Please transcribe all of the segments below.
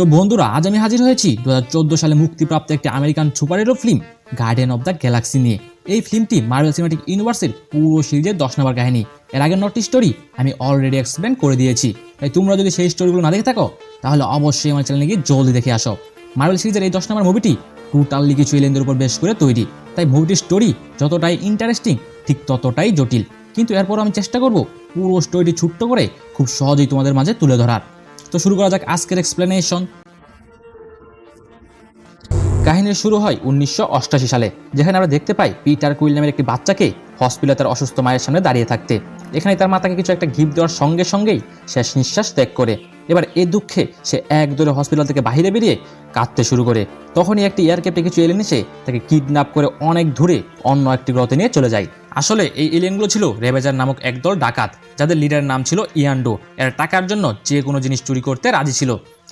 তো বন্ধুরা, আজ আমি হাজির হয়েছি দু হাজার চোদ্দ সালে মুক্তিপ্রাপ্ত একটি American super hero film garden of the galaxy নিয়ে। এই ফিল্মটি মার্বেল সিনেমাটিক ইউনিভার্সের পুরো সিরিজের দশ নম্বর কাহিনী। এর আগের নটি স্টোরি আমি অলরেডি এক্সপ্লেন করে দিয়েছি। তাই তোমরা যদি সেই স্টোরিগুলো না দেখে থাকো, তাহলে অবশ্যই আমার চ্যানেলে গিয়ে জলদি দেখে আসো। মার্বেল সিরিজের এই দশ নম্বর মুভিটি টোটালি কিছু এলিয়েনদের উপর বেশ করে তৈরি। তাই মুভিটির স্টোরি যতটাই ইন্টারেস্টিং ঠিক ততটাই জটিল। কিন্তু এরপর আমি চেষ্টা করব পুরো স্টোরিটি ছোট্ট করে খুব সহজেই তোমাদের মাঝে তুলে ধরার। তো শুরু করা যাক আজকের এক্সপ্লেনেশন কাহিনীর শুরু হয় উনিশশো সালে, যেখানে আমরা দেখতে পাই পিটার কুইল নামের একটি বাচ্চাকে হসপিটালে তার অসুস্থ মায়ের সামনে দাঁড়িয়ে থাকতে। এখানে তার মাতাকে কিছু একটা গিফট দেওয়ার সঙ্গে সঙ্গেই শেষ নিঃশ্বাস ত্যাগ করে। এবার এ দুঃখে সে এক দৌড়ে হসপিটাল থেকে বাহিরে বেরিয়ে কাঁদতে শুরু করে। তখনই একটি এয়ারক্রাফটে কিছু এলিয়েন এসে তাকে কিডন্যাপ করে অনেক দূরে অন্য একটি গ্রহতে নিয়ে চলে যায়। আসলে এই এলিয়েনগুলো ছিল রেবেজার নামক একদল ডাকাত, যাদের লিডারের নাম ছিল ইয়ান্ডো। এর টাকার জন্য যে কোনো জিনিস চুরি করতে রাজি ছিল।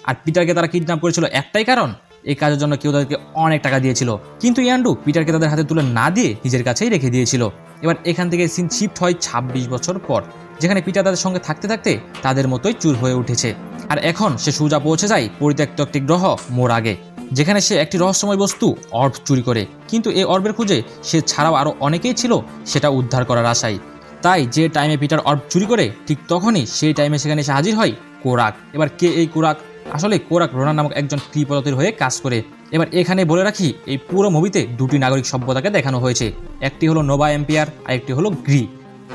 আর পিটারকে তারা কিডন্যাপ করেছিল একটাই কারণ, এই কাজের জন্য কেউ তাদেরকে অনেক টাকা দিয়েছিল। কিন্তু ইয়ান্ডু পিটারকে তাদের হাতে তুলে না দিয়ে নিজের কাছেই রেখে দিয়েছিল। এবার এখান থেকে সিন শিফট হয় ছাব্বিশ বছর পর, যেখানে পিটার তাদের সঙ্গে থাকতে থাকতে তাদের মতোই চুর হয়ে উঠেছে। আর এখন সে সুজা পৌঁছে যায় পরিত্যক্ত একটি গ্রহ মোর আগে যেখানে সে একটি রহস্যময় বস্তু অর্ব চুরি করে। কিন্তু এই অর্বের খুঁজে সে ছাড়াও আরও অনেকেই ছিল, সেটা উদ্ধার করার আশায়। তাই যে টাইমে পিটার অর্ব চুরি করে, ঠিক তখনই সেই টাইমে সেখানে এসে হাজির হয় কোরাক। এবার কে এই কোরাক? আসলে কোরাক রোনার নামক একজন কৃপদতের হয়ে কাজ করে। এবার এখানে বলে রাখি, এই পুরো মুভিতে দুটি নাগরিক সভ্যতাকে দেখানো হয়েছে। একটি হলো নোভা এম্পিয়ার আর একটি হলো গ্রি।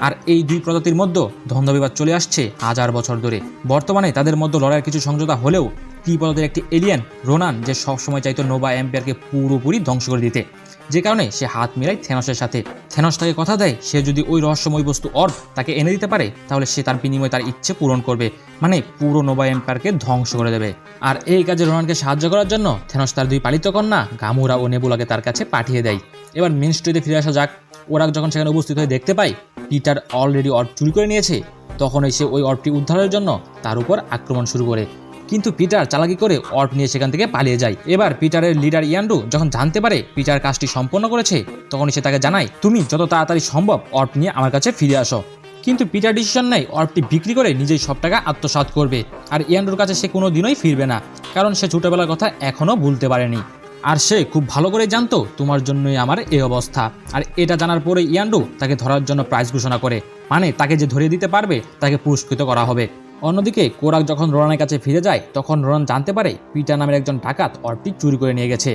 আর এই দুই প্রজাতির মধ্যে দ্বন্দ্ব বিবাদ চলে আসছে হাজার বছর ধরে। বর্তমানে তাদের মধ্যে লড়াইয়ের কিছু সমঝোতা হলেও কৃপদতের একটি এলিয়ান রোনান যে সবসময় চাইতো নোভা এম্পিয়ারকে পুরোপুরি ধ্বংস করে দিতে। যে কারণে সে হাত মিলায় থেনসের সাথে। থেনস তাকে কথা দেয়, সে যদি ওই রহস্যময় বস্তু অর্থ তাকে এনে দিতে পারে, তাহলে সে তার বিনিময়ে তার ইচ্ছে পূরণ করবে। মানে পুরো নোবা এম্পায়ারকে ধ্বংস করে দেবে। আর এই কাজে রোনানকে সাহায্য করার জন্য থেনস তার দুই পালিত কন্যা গামুরা ও নেবুলাকে তার কাছে পাঠিয়ে দেয়। এবার মেন স্টোরিতে ফিরে আসা যাক। ওরা যখন সেখানে উপস্থিত হয়ে দেখতে পায় পিটার অলরেডি অর্প চুরি করে নিয়েছে তখন সে ওই অর্পটি উদ্ধারের জন্য তার উপর আক্রমণ শুরু করে। কিন্তু পিটার চালাকি করে অর্প নিয়ে সেখান থেকে পালিয়ে যায়। এবার পিটারের লিডার ইয়ান্ডু যখন জানতে পারে পিটার কাজটি সম্পন্ন করেছে তখন সে তাকে জানায়, তুমি যত তাড়াতাড়ি সম্ভব অর্প নিয়ে আমার কাছে ফিরে আসো। কিন্তু পিটার ডিসিশন নেয় অর্পটি বিক্রি করে নিজেই সব টাকা আত্মসাৎ করবে। আর ইয়ান্ডুর কাছে সে কোনো দিনই ফিরবে না, কারণ সে ছোটবেলার কথা এখনও ভুলতে পারেনি। আর সে খুব ভালো করে জানতো, তোমার জন্যই আমার এই অবস্থা। আর এটা জানার পরে ইয়ান্ডু তাকে ধরার জন্য প্রাইজ ঘোষণা করে মানে তাকে যে ধরিয়ে দিতে পারবে, তাকে পুরস্কৃত করা হবে। অন্যদিকে, কোরাক যখন রোনানের কাছে ফিরে যায়, তখন রোনান জানতে পারে পিটার নামের একজন ডাকাত অর্পটি চুরি করে নিয়ে গেছে।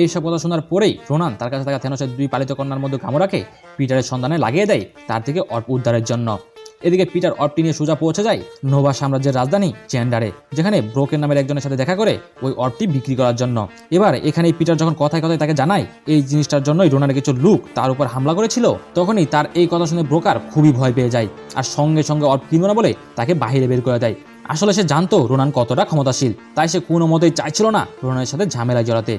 এই সব কথা শোনার পরেই রোনান তার কাছে থাকা থেনসের দুই পালিত কন্যার মধ্যে কামড়াকে পিটারের সন্ধানে লাগিয়ে দেয়, তার থেকে অর্প উদ্ধারের জন্য। এদিকে পিটার অর্পটি নিয়ে সোজা পৌঁছে যায় নোভা সাম্রাজ্যের রাজধানী চেন্ডারে যেখানে ব্রোকের নামের একজনের সাথে দেখা করে ওই অর্পটি বিক্রি করার জন্য। এবার এখানে পিটার যখন কথায় কথায় তাকে জানায় এই জিনিসটার জন্যই রোনার কিছু লুক তার উপর হামলা করেছিল, তখনই তার এই কথা শুনে ব্রোকার খুবই ভয় পেয়ে যায় আর সঙ্গে সঙ্গে অর্প কিনবো না বলে তাকে বাহিরে বের করে দেয়। আসলে সে জানতো রোনান কতটা ক্ষমতাশীল, তাই সে কোনো মতেই চাইছিল না রোনানের সাথে ঝামেলায় জড়াতে।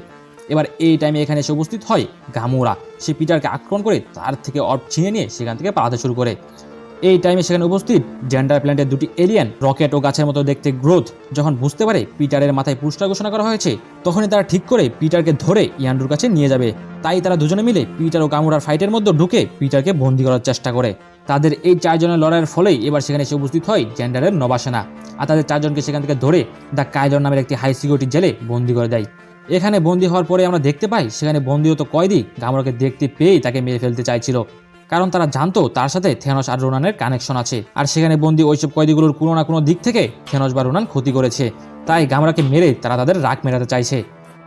এবার এই টাইমে এখানে এসে উপস্থিত হয় গামুরা। সে পিটারকে আক্রমণ করে তার থেকে অর্প ছিনিয়ে নিয়ে সেখান থেকে পালাতে শুরু করে। এই টাইমে সেখানে উপস্থিত জেন্ডার প্ল্যান্টের দুটি এলিয়ান রকেট ও গাছের মতো দেখতে গ্রোথ যখন বুঝতে পারে পিটারের মাথায় পুরস্কার ঘোষণা করা হয়েছে, তখনই তারা ঠিক করে পিটারকে ধরে ইয়ান্ডুর কাছে নিয়ে যাবে। তাই তারা দুজনে মিলে পিটার ও কামুরার ফাইটের মধ্যে ঢুকে পিটারকে বন্দি করার চেষ্টা করে। তাদের এই চারজনের লড়াইয়ের ফলেই এবার সেখানে এসে উপস্থিত হয় জেন্ডারের নবাসেনা। আর তাদের চারজনকে সেখান থেকে ধরে দ্য কায়দর নামের একটি হাই সিকিউরিটি জেলে বন্দি করে দেয়। এখানে বন্দি হওয়ার পরে আমরা দেখতে পাই সেখানে বন্দিরত কয়েদি গামরাকে দেখতে পেয়েই তাকে মেরে ফেলতে চাইছিল। কারণ তারা জানতো তার সাথে থেনস আর রোনানের কানেকশন আছে। আর সেখানে বন্দি ওইসব কয়েদিগুলোর কোনো না কোনো দিক থেকে থেনস বা রোনান ক্ষতি করেছে। তাই গামরাকে মেরে তারা তাদের রাগ মেরাতে চাইছে।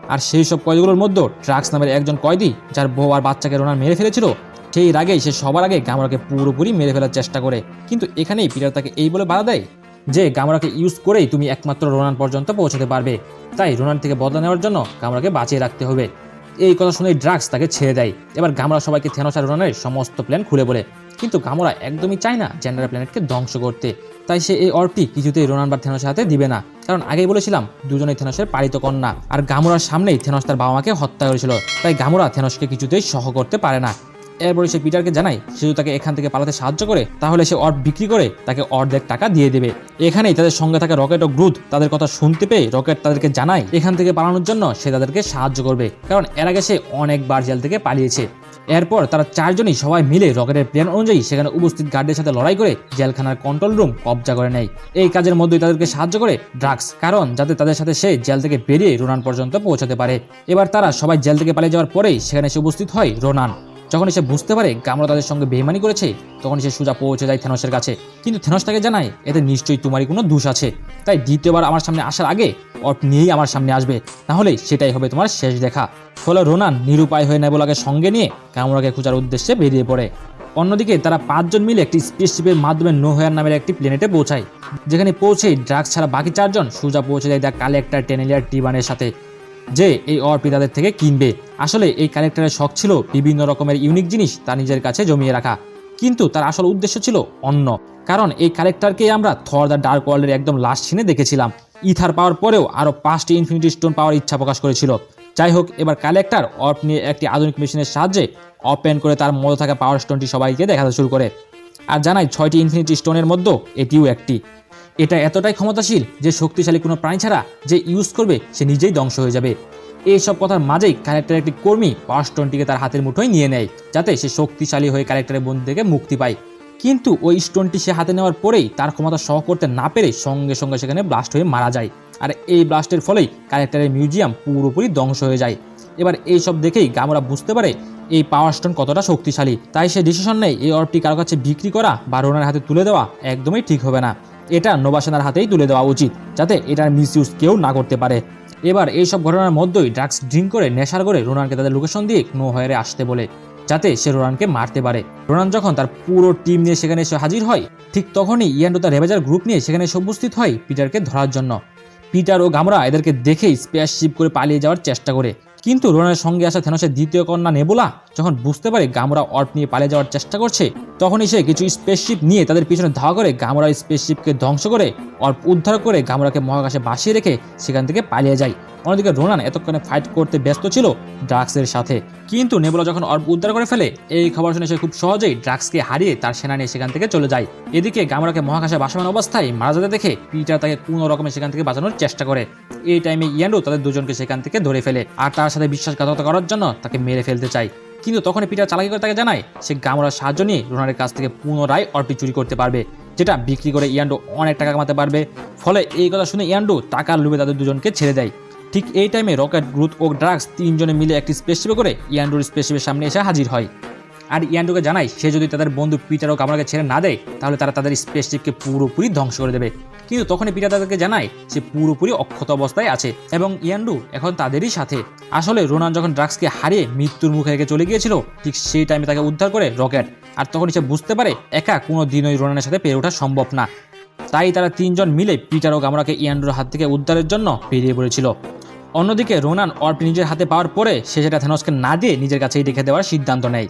আর সেই সব কয়েদিগুলোর মধ্যে ট্রাক্স নামের একজন কয়েদি, যার বউ আর বাচ্চাকে রোনান মেরে ফেলেছিল, সেই রাগেই সে সবার আগে গামরাকে পুরোপুরি মেরে ফেলার চেষ্টা করে। কিন্তু এখানেই পিটার তাকে এই বলে বাধা দেয় যে গামরাকে ইউজ করেই তুমি একমাত্র রোনান পর্যন্ত পৌঁছাতে পারবে। তাই রোনান থেকে বদলা নেওয়ার জন্য গামরাকে বাঁচিয়ে রাখতে হবে। এই কথা শুনে ড্রাগস তাকে ছেড়ে দেয়। এবার গামরা সবাইকে রোনানের সমস্ত প্ল্যান খুলে বলে। কিন্তু গামরা একদমই চায় না জেন্ডার প্ল্যানেটকে ধ্বংস করতে। তাই সে এই অর্পটি কিছুতেই রোনান বা থেনসের হাতে দিবে না। কারণ আগেই বলেছিলাম, দুজনেই থেনসের পালিত কন্যা। আর গামুরার সামনেই থেনস তার বাবা মাকে হত্যা করেছিল। তাই গামুরা থেনসকে কিছুতেই সহ করতে পারে না। এরপরে সে পিটারকে জানায় সে যদি তাকে এখান থেকে পালাতে সাহায্য করে, তাহলে সে অর্ড বিক্রি করে তাকে অর্ধেক টাকা দিয়ে দেবে। এখানেই তাদের সঙ্গে থাকা রকেট ও গ্রুথ তাদের কথা শুনতে পেয়ে রকেট তাদেরকে জানায়, এখান থেকে পালানোর জন্য সে তাদেরকে সাহায্য করবে, কারণ এর আগে সে অনেকবার জেল থেকে পালিয়েছে। এরপর তারা চারজনই সবাই মিলে রকেটের প্ল্যান অনুযায়ী সেখানে উপস্থিত গার্ডের সাথে লড়াই করে জেলখানার কন্ট্রোল রুম কবজা করে নেয়। এই কাজের মধ্যেই তাদেরকে সাহায্য করে ড্রাগস, কারণ যাতে তাদের সাথে সে জেল থেকে বেরিয়ে রোনান পর্যন্ত পৌঁছাতে পারে। এবার তারা সবাই জেল থেকে পালিয়ে যাওয়ার পরেই সেখানে সে উপস্থিত হয় রোনান। যখন সে বুঝতে পারে গামরা তাদের সঙ্গে বেইমানি করেছে, তখন সে সোজা পৌঁছে যায় থেনসের কাছে। কিন্তু থেনস তাকে জানায়, এতে নিশ্চয়ই তোমারই কোনো দোষ আছে। তাই দ্বিতীয়বার আমার সামনে আসার আগে অট নিয়েই আমার সামনে আসবে। তাহলে সেটাই হবে তোমার শেষ দেখা। ফলে রোনান নিরুপায় হয়ে নেবলাকে সঙ্গে নিয়ে কামরাকে খোঁজার উদ্দেশ্যে বেরিয়ে পড়ে। অন্যদিকে তারা পাঁচজন মিলে একটি স্পেসশিপের মাধ্যমে নোহেয়ার নামের একটি প্লেনেটে পৌঁছায়। যেখানে পৌঁছেই ড্রাগস ছাড়া বাকি চারজন সোজা পৌঁছে যায় দ্য কালেক্টর টেনেলিয়ার টিবানের সাথে। যে এই অর্পি তাদের থেকে কিনবে। আসলে এই কালেক্টরের শখ ছিল বিভিন্ন রকমের ইউনিক জিনিস তার নিজের কাছে জমিয়ে রাখা। কিন্তু তার আসল উদ্দেশ্য ছিল অন্য কারণ এই কালেক্টরকে আমরা থর দ্য ডার্ক ওয়ার্ল্ডের একদম লাস্ট সিনে দেখেছিলাম। ইথার পাওয়ার পরেও আরও পাঁচটি ইনফিনিটি স্টোন পাওয়ার ইচ্ছা প্রকাশ করেছিল। যাই হোক, এবার কালেক্টর অর্প নিয়ে একটি আধুনিক মেশিনের সাহায্যে ওপেন করে তার মধ্যে থাকা পাওয়ার স্টোনটি সবাইকে দেখাতে শুরু করে। আর জানাই, ছয়টি ইনফিনিটি স্টোনের মধ্যে এটিও একটি। এটা এতটাই ক্ষমতাশীল যে শক্তিশালী কোনো প্রাণী ছাড়া যে ইউজ করবে, সে নিজেই ধ্বংস হয়ে যাবে। এইসব কথার মাঝেই ক্যারেক্টারের একটি কর্মী পাওয়ার স্টোনটিকে তার হাতের মুঠোয় নিয়ে নেয়, যাতে সে শক্তিশালী হয়ে ক্যারেক্টারের বন্ধু থেকে মুক্তি পায়। কিন্তু ওই স্টোনটি সে হাতে নেওয়ার পরেই তার ক্ষমতা সহ করতে না পেরে সঙ্গে সঙ্গে সেখানে ব্লাস্ট হয়ে মারা যায়। আর এই ব্লাস্টের ফলেই ক্যারেক্টারের মিউজিয়াম পুরোপুরি ধ্বংস হয়ে যায়। এবার এই সব দেখেই গামরা বুঝতে পারে এই পাওয়ার স্টোন কতটা শক্তিশালী। তাই সে ডিসিশন নেয় এই অর্বটি কারও কাছে বিক্রি করা বা রোনার হাতে তুলে দেওয়া একদমই ঠিক হবে না। এটা নোবাসেনার হাতেই তুলে দেওয়া উচিত, যাতে এটার মিসইউজ কেউ না করতে পারে। এবার এই সব ঘটনার মধ্যেই ড্রাগস ড্রিঙ্ক করে নেশার করে রোনানকে তাদের লোকেশন দিয়ে নো হয়ে আসতে বলে, যাতে সে রোনানকে মারতে পারে। রোনান যখন তার পুরো টিম নিয়ে সেখানে এসে হাজির হয়, ঠিক তখনই ইয়ান্ডো তার রেবেজার গ্রুপ নিয়ে সেখানে এসে উপস্থিত হয় পিটারকে ধরার জন্য। পিটার ও গামরা এদেরকে দেখেই স্পেস শিপ করে পালিয়ে যাওয়ার চেষ্টা করে। কিন্তু রোনানের সঙ্গে আসা থেনসের দ্বিতীয় কন্যা নেবুলা যখন বুঝতে পারে গামরা অর্প নিয়ে পালিয়ে যাওয়ার চেষ্টা করছে, তখনই সে কিছু স্পেসশিপ নিয়ে তাদের পিছনে ধাওয়া করে গামরা স্পেসশিপকে ধ্বংস করে অর্প উদ্ধার করে গামরাকে মহাকাশে বাসিয়ে রেখে সেখান থেকে পালিয়ে যায়। অন্যদিকে রোনান এতক্ষণে ফাইট করতে ব্যস্ত ছিল ড্রাগসের সাথে। কিন্তু নেবুলা যখন অর্প উদ্ধার করে ফেলে, এই খবর শুনে সে খুব সহজেই ড্রাগসকে হারিয়ে তার সেনা নিয়ে সেখান থেকে চলে যায়। এদিকে গামরাকে মহাকাশে বাসমান অবস্থায় মারা যেতে দেখে পিটার তাকে কোনো রকমে সেখান থেকে বাঁচানোর চেষ্টা করে। এই টাইমে ইয়ান্ডো তাদের দুজনকে সেখান থেকে ধরে ফেলে। আর তার সাথে বিশ্বাসঘাতকতা করার জন্য তাকে মেরে ফেলতে চায়। কিন্তু তখন পিটার চালাকি করে তাকে জানায়, সে গামরার সাহায্য নিয়ে রোনারের কাছ থেকে পুনরায় অর্পি চুরি করতে পারবে, যেটা বিক্রি করে ইয়ান্ডো অনেক টাকা কামাতে পারবে। ফলে এই কথা শুনে ইয়ান্ডো টাকার লোভে তাদের দুজনকে ছেড়ে দেয়। ঠিক এই টাইমে রকেট গ্রুথ ও ড্রাগস তিনজনে মিলে একটি স্পেসশিপে করে ইয়ান্ডোর স্পেসশিপের সামনে এসে হাজির হয়। আর ইয়ান্ডোকে জানায় সে যদি তাদের বন্ধু পিটার ও কামরাকে ছেড়ে না দেয়, তাহলে তারা তাদের স্পেসশিপকে পুরোপুরি ধ্বংস করে দেবে। কিন্তু তখনই পিটার তাদেরকে জানায়, সে পুরোপুরি অক্ষত অবস্থায় আছে এবং ইয়ান্ডু এখন তাদেরই সাথে। আসলে রোনান যখন ড্রাগসকে হারিয়ে মৃত্যুর মুখে রেখে চলে গিয়েছিল, ঠিক সেই টাইমে তাকে উদ্ধার করে রকেট। আর তখনই সে বুঝতে পারে, একা কোনো দিনই রোনানের সাথে পেরে ওঠা সম্ভব না। তাই তারা তিনজন মিলে পিটার ও গামরাকে ইয়ান্ডুর হাত থেকে উদ্ধারের জন্য বেরিয়ে পড়েছিল। অন্যদিকে রোনান অর্প নিজের হাতে পাওয়ার পরে, সে সেটা থেনসকে না দিয়ে নিজের কাছেই রেখে দেওয়ার সিদ্ধান্ত নেয়।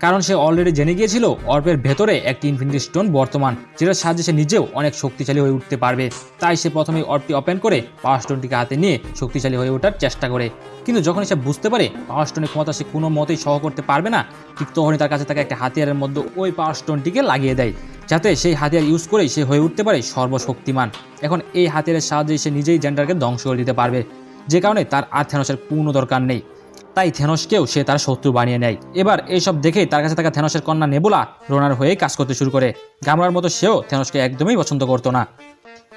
কারণ সে অলরেডি জেনে গিয়েছিল, অর্পের ভেতরে একটি ইনফিনিটি স্টোন বর্তমান, যেটার সাহায্যে সে নিজেও অনেক শক্তিশালী হয়ে উঠতে পারবে। তাই সে প্রথমেই অর্পটি ওপেন করে পাওয়ার স্টোনটিকে হাতে নিয়ে শক্তিশালী হয়ে ওঠার চেষ্টা করে। কিন্তু যখন সে বুঝতে পারে পাওয়ার স্টোনের ক্ষমতা সে কোনো মতেই সহ করতে পারবে না, ঠিক তখনই তার কাছে থাকা একটা হাতিয়ারের মধ্যে ওই পাওয়ার স্টোনটিকে লাগিয়ে দেয়, যাতে সেই হাতিয়ার ইউজ করেই সে হয়ে উঠতে পারে সর্বশক্তিমান। এখন এই হাতিয়ারের সাহায্যে সে নিজেই জেন্ডারকে ধ্বংস করে দিতে পারবে। যে কারণে তার আর থেনসের পূর্ণ দরকার নেই। তাই থেনসকেও সে তার শত্রু বানিয়ে নেয়। এবার এইসব দেখেই তার কাছে থাকা থেনসের কন্যা নেবুলা রোনার হয়ে কাজ করতে শুরু করে। গামরার মতো সেও থেনসকে একদমই পছন্দ করতো না।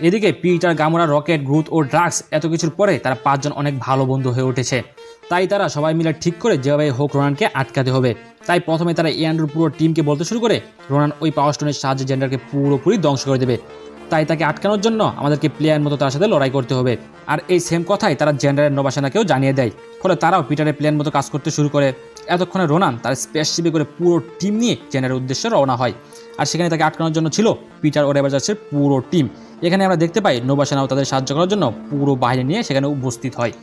এদিকে পিটার গামরা রকেট, গ্রুথ ও ড্রাগস এত কিছুর পরে তারা পাঁচজন অনেক ভালো বন্ধু হয়ে উঠেছে। তাই তারা সবাই মিলে ঠিক করে যেভাবে হোক রোনানকে আটকাতে হবে। তাই প্রথমে তারা ইয়ান্ডুর পুরো টিমকে বলতে শুরু করে, রোনান ওই পাওয়ার স্টোনের সাহায্যে জেন্ডারকে পুরোপুরি ধ্বংস করে দেবে। তাই তাকে আটকানোর জন্য আমাদেরকে প্লেয়ার মতো তার সাথে লড়াই করতে হবে। আর এই সেম কথাই তারা জেনারেল নবাসেনাকেও জানিয়ে দেয়। ফলে তারাও পিটারের প্লেয়ার মতো কাজ করতে শুরু করে। এতক্ষণে রোনান তার স্পেসশিপে করে পুরো টিম নিয়ে জেনারের উদ্দেশ্যে রওনা হয়। আর সেখানে তাকে আটকানোর জন্য ছিল পিটার ও রেবাজার্সের পুরো টিম। এখানে আমরা দেখতে পাই নৌবাসেনাও তাদের সাহায্য করার জন্য পুরো বাহিনী নিয়ে সেখানে উপস্থিত হয়।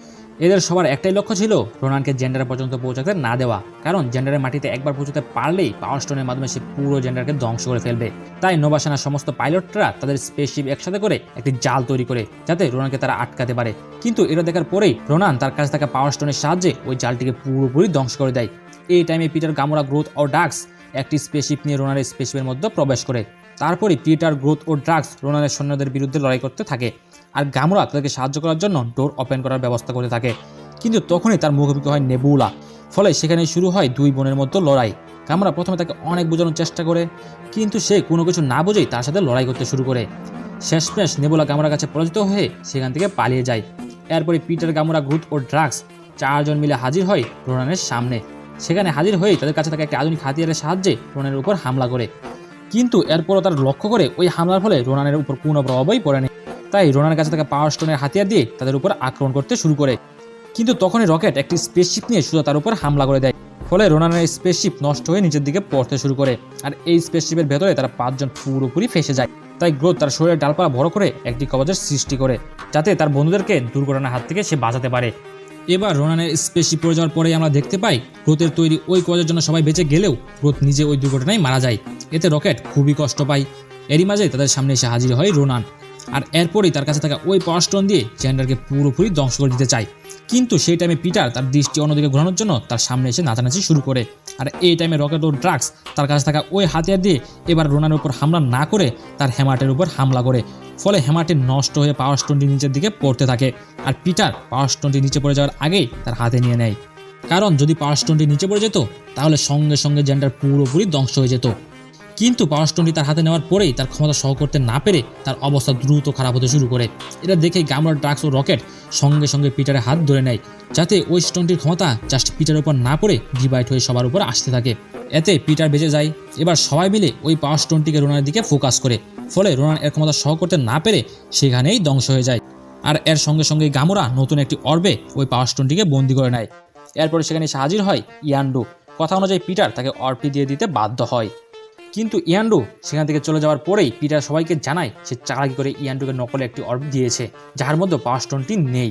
এদের সবার একটাই লক্ষ্য ছিল রোনানকে জেন্ডার পর্যন্ত পৌঁছাতে না দেওয়া। কারণ জেন্ডারের মাটিতে একবার পৌঁছাতে পারলেই পাওয়ার স্টোনের মাধ্যমে সে পুরো জেন্ডারকে ধ্বংস করে ফেলবে। তাই নৌবাসেনার সমস্ত পাইলটরা তাদের স্পেসশিপ একসাথে করে একটি জাল তৈরি করে, যাতে রোনানকে তারা আটকাতে পারে। কিন্তু এটা দেখার পরেই রোনান তার কাছে থাকা পাওয়ার স্টোনের সাহায্যে ওই জালটিকে পুরোপুরি ধ্বংস করে দেয়। এই টাইমে পিটার গামোরা, গ্রোথ ও ডাক্স একটি স্পেসশিপ নিয়ে রোনারের স্পেসশিপের মধ্যে প্রবেশ করে। তারপরই পিটার গ্রোথ ও ড্রাগস রোনারের সৈন্যদের বিরুদ্ধে লড়াই করতে থাকে। আর গামরা তাদেরকে সাহায্য করার জন্য ডোর ওপেন করার ব্যবস্থা করতে থাকে। কিন্তু তখনই তার মুখোমুখি হয় নেবুলা। ফলে সেখানে শুরু হয় দুই বোনের মধ্যে লড়াই। কামরা প্রথমে তাকে অনেক বোঝানোর চেষ্টা করে, কিন্তু সে কোনো কিছু না বুঝেই তার সাথে লড়াই করতে শুরু করে। শেষমেশ নেবুলা গামরার কাছে পরাজিত হয়ে সেখান থেকে পালিয়ে যায়। এরপরে পিটার গামরা গ্রুথ ও ড্রাগস চারজন মিলে হাজির হয় রোনানের সামনে। সেখানে হাজির হয়ে তাদের কাছে থাকা একটি আধুনিক হাতিয়ারের সাহায্যে রোনানের উপর হামলা করে। কিন্তু এরপরও তার লক্ষ্য করে ওই হামলার ফলে রোনানের উপর কোনো প্রভাবই পড়েনি। তাই রোনানের কাছে থাকা পাওয়ার স্টোনের হাতিয়ার দিয়ে তাদের উপর আক্রমণ করতে শুরু করে। কিন্তু তখনই রকেট একটি স্পেসশিপ নিয়ে শুধু তার উপর হামলা করে দেয়। ফলে রোনানের স্পেসশিপ নষ্ট হয়ে নিচের দিকে পড়তে শুরু করে আর এই স্পেসশিপের ভেতরে তারা পাঁচজন পুরোপুরি ফেসে যায়। তাই গ্রোথ তার শরীরের ডালপালা বড় করে একটি কবচের সৃষ্টি করে, যাতে তার বন্ধুদেরকে দুর্ঘটনার হাত থেকে সে বাঁচাতে পারে। এবার রোনানের স্পেসশিপ পড়ে যাওয়ার পরেই আমরা দেখতে পাই গ্রোথের তৈরি ওই কবচের জন্য সবাই বেঁচে গেলেও গ্রোথ নিজে ওই দুর্ঘটনায় মারা যায়। এতে রকেট খুবই কষ্ট পায়। এরই মাঝে তাদের সামনে এসে হাজির হয় রোনান। আর এরপরেই তার কাছে থাকা ওই পাওয়ার দিয়ে জেন্ডারকে পুরোপুরি ধ্বংস করে দিতে চায়। কিন্তু সেই টাইমে পিটার তার দৃষ্টি অন্যদিকে ঘোরানোর জন্য তার সামনে এসে নাচানাচি শুরু করে। আর এই টাইমে রকেট ও ড্রাগস তার কাছে থাকা ওই হাতিয়ার দিয়ে এবার রোনানের উপর হামলা না করে তার হেমাটের উপর হামলা করে। ফলে হেমাটি নষ্ট হয়ে পাওয়ার স্টোনটি নিচের দিকে পড়তে থাকে। আর পিটার পাওয়ার স্টোনটি নিচে পড়ে যাওয়ার আগেই তার হাতে নিয়ে নেয়। কারণ যদি পাওয়ার স্টোনটি নিচে পড়ে যেত, তাহলে সঙ্গে সঙ্গে জেন্ডার পুরোপুরি ধ্বংস হয়ে যেত। কিন্তু পাওয়ার স্টোনটি তার হাতে নেওয়ার পরেই তার ক্ষমতা সহ করতে না পেরে তার অবস্থা দ্রুত খারাপ হতে শুরু করে। এটা দেখেই গামলা ড্রাগস ও রকেট সঙ্গে সঙ্গে পিটারের হাত ধরে নেয়, যাতে ওই স্টোনটির ক্ষমতা জাস্ট পিটারের উপর না পড়ে ডিভাইড হয়ে সবার উপর আসতে থাকে। এতে পিটার বেঁচে যায়। এবার সবাই মিলে ওই পাওয়ার স্টোনটিকে রোনার দিকে ফোকাস করে, ফলে রোনার এর ক্ষমতা সহ করতে না পেরে সেখানেই ধ্বংস হয়ে যায়। আর এর সঙ্গে সঙ্গে গামোরা নতুন একটি অর্বে ওই পাওয়ার স্টোনটিকে বন্দি করে নেয়। এরপরে সেখানে এসে হাজির হয় ইয়ান্ডু। কথা অনুযায়ী পিটার তাকে অর্পটি দিয়ে দিতে বাধ্য হয়। কিন্তু ইয়ান্ডু সেখান থেকে চলে যাওয়ার পরেই পিটার সবাইকে জানায় সে চালাকি করে ইয়ান্ডুকে নকলে একটি অর্ব দিয়েছে, যার মধ্যে পাওয়ার স্টোনটি নেই।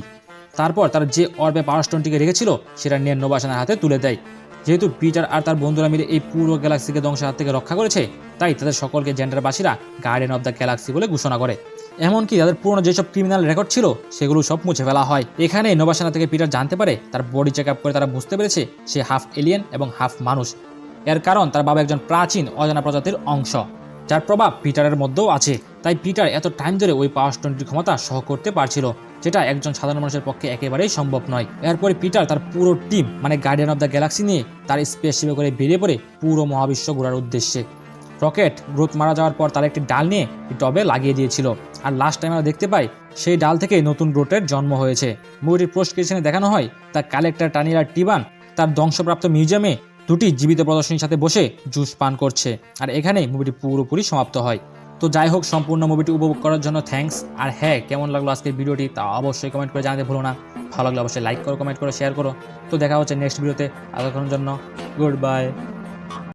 তারপর তার যে অর্বে পাওয়ার স্টোনটিকে রেখেছিল, সেটা নিয়ে নোবাসানের হাতে তুলে দেয়। যেহেতু পিটার আর তার বন্ধুরা মিলে এই পুরো গ্যালাক্সিকে ধ্বংসের হাত থেকে রক্ষা করেছে, তাই তাদের সকলকে জেন্ডারবাসীরা গার্ডেন অব দ্য গ্যালাক্সি বলে ঘোষণা করে। এমনকি তাদের পুরনো যেসব ক্রিমিনাল রেকর্ড ছিল, সেগুলো সব মুছে ফেলা হয়। এখানে নোবাসানা থেকে পিটার জানতে পারে, তার বডি চেক আপ করে তারা বুঝতে পেরেছে, সে হাফ এলিয়েন এবং হাফ মানুষ। এর কারণ তার বাবা একজন প্রাচীন অজানা প্রজাতির অংশ, যার প্রভাব পিটারের মধ্যেও আছে। তাই পিটার এত টাইম ধরে ওই পাওয়ার স্টোনটির ক্ষমতা সহ করতে পারছিল, যেটা একজন সাধারণ মানুষের পক্ষে একেবারেই সম্ভব নয়। এরপরে পিটার তার পুরো টিম মানে গার্ডিয়ান অফ দ্য গ্যালাক্সি নিয়ে তার স্পেসশিপে করে বেরিয়ে পড়ে পুরো মহাবিশ্ব ঘোরার উদ্দেশ্যে। রকেট গ্রোথ মারা যাওয়ার পর তার একটি ডাল নিয়ে টবে লাগিয়ে দিয়েছিল। আর লাস্ট টাইম আমরা দেখতে পাই, সেই ডাল থেকে নতুন গ্রোটের জন্ম হয়েছে। মুভিটির পোস্ট দেখানো হয়, তার কালেক্টর টানিরা টিবান তার ধ্বংসপ্রাপ্ত মিউজিয়ামে দুটি জীবিত প্রদর্শনীর সাথে বসে জুস পান করছে। আর এখানে মুভিটি পুরোপুরি সমাপ্ত হয়। তো যাই হোক, সম্পূর্ণ মুভিটি উপভোগ করার জন্য থ্যাংকস আর হ্যাঁ কেমন লাগল আজকের ভিডিওটি তা অবশ্যই কমেন্ট করে জানাতে ভুলো না। ভালো লাগলে অবশ্যই লাইক করো কমেন্ট করো শেয়ার করো। তো দেখা হচ্ছে নেক্সট ভিডিওতে এতক্ষণের জন্য গুড বাই